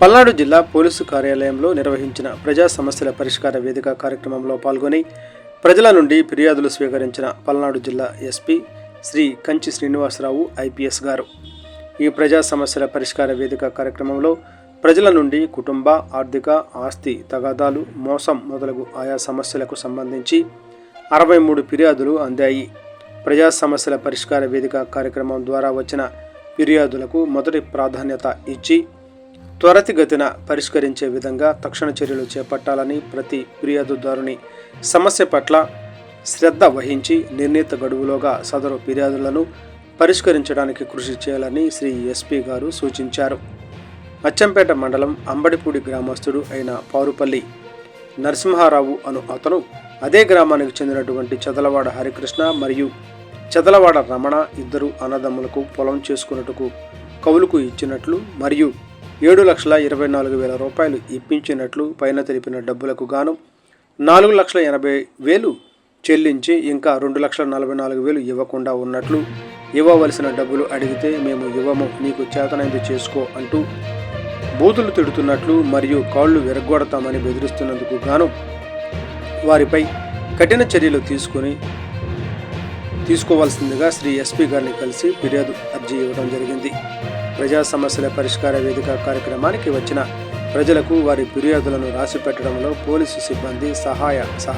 పల్నాడు జిల్లా పోలీసు కార్యాలయంలో నిర్వహించిన ప్రజా సమస్యల పరిష్కార వేదిక కార్యక్రమంలో పాల్గొని ప్రజల నుండి ఫిర్యాదులు స్వీకరించిన పల్నాడు జిల్లా ఎస్పీ శ్రీ కంచి శ్రీనివాసరావు ఐపీఎస్ గారు. ఈ ప్రజా సమస్యల పరిష్కార వేదిక కార్యక్రమంలో ప్రజల నుండి కుటుంబ ఆర్థిక ఆస్తి తగాదాలు మోసం మొదలగు ఆయా సమస్యలకు సంబంధించి అరవై మూడు ఫిర్యాదులు అందాయి. ప్రజా సమస్యల పరిష్కార వేదిక కార్యక్రమం ద్వారా వచ్చిన ఫిర్యాదులకు మొదటి ప్రాధాన్యత ఇచ్చి త్వరితగతిన పరిష్కరించే విధంగా తక్షణ చర్యలు చేపట్టాలని ప్రతి ఫిర్యాదుదారుని సమస్య పట్ల శ్రద్ధ వహించి నిర్ణీత గడువులోగా సదరు ఫిర్యాదులను పరిష్కరించడానికి కృషి చేయాలని శ్రీ ఎస్పీ గారు సూచించారు. అచ్చంపేట మండలం అంబడిపూడి గ్రామస్తుడు అయిన పారుపల్లి నరసింహారావు అను అతను అదే గ్రామానికి చెందినటువంటి చదలవాడ హరికృష్ణ మరియు చదలవాడ రమణ ఇద్దరు అన్నదమ్ములకు పొలం చేసుకున్నట్టుకు కవులకు ఇచ్చినట్లు మరియు ఏడు లక్షల ఇరవై నాలుగు వేల రూపాయలు ఇప్పించినట్లు పైన తెలిపిన డబ్బులకు గాను నాలుగు లక్షల ఎనభై వేలు చెల్లించి ఇంకా రెండు లక్షల నలభై నాలుగు వేలు ఇవ్వకుండా ఉన్నట్లు ఇవ్వవలసిన డబ్బులు అడిగితే మేము ఇవ్వము నీకు చేతనైంది చేసుకో అంటూ బూతులు తిడుతున్నట్లు మరియు కాళ్ళు విరగొడతామని బెదిరిస్తున్నందుకు గాను వారిపై కఠిన చర్యలు తీసుకుని తీసుకోవాల్సిందిగా శ్రీ ఎస్పీ గారిని కలిసి ఫిర్యాదు అర్జీ ఇవ్వడం జరిగింది. ప్రజా సమస్యల పరిష్కార వేదిక కార్యక్రమానికి వచ్చిన ప్రజలకు వారి ఫిర్యాదులను రాసి పెట్టడంలో పోలీసు సిబ్బంది సహాయ సహ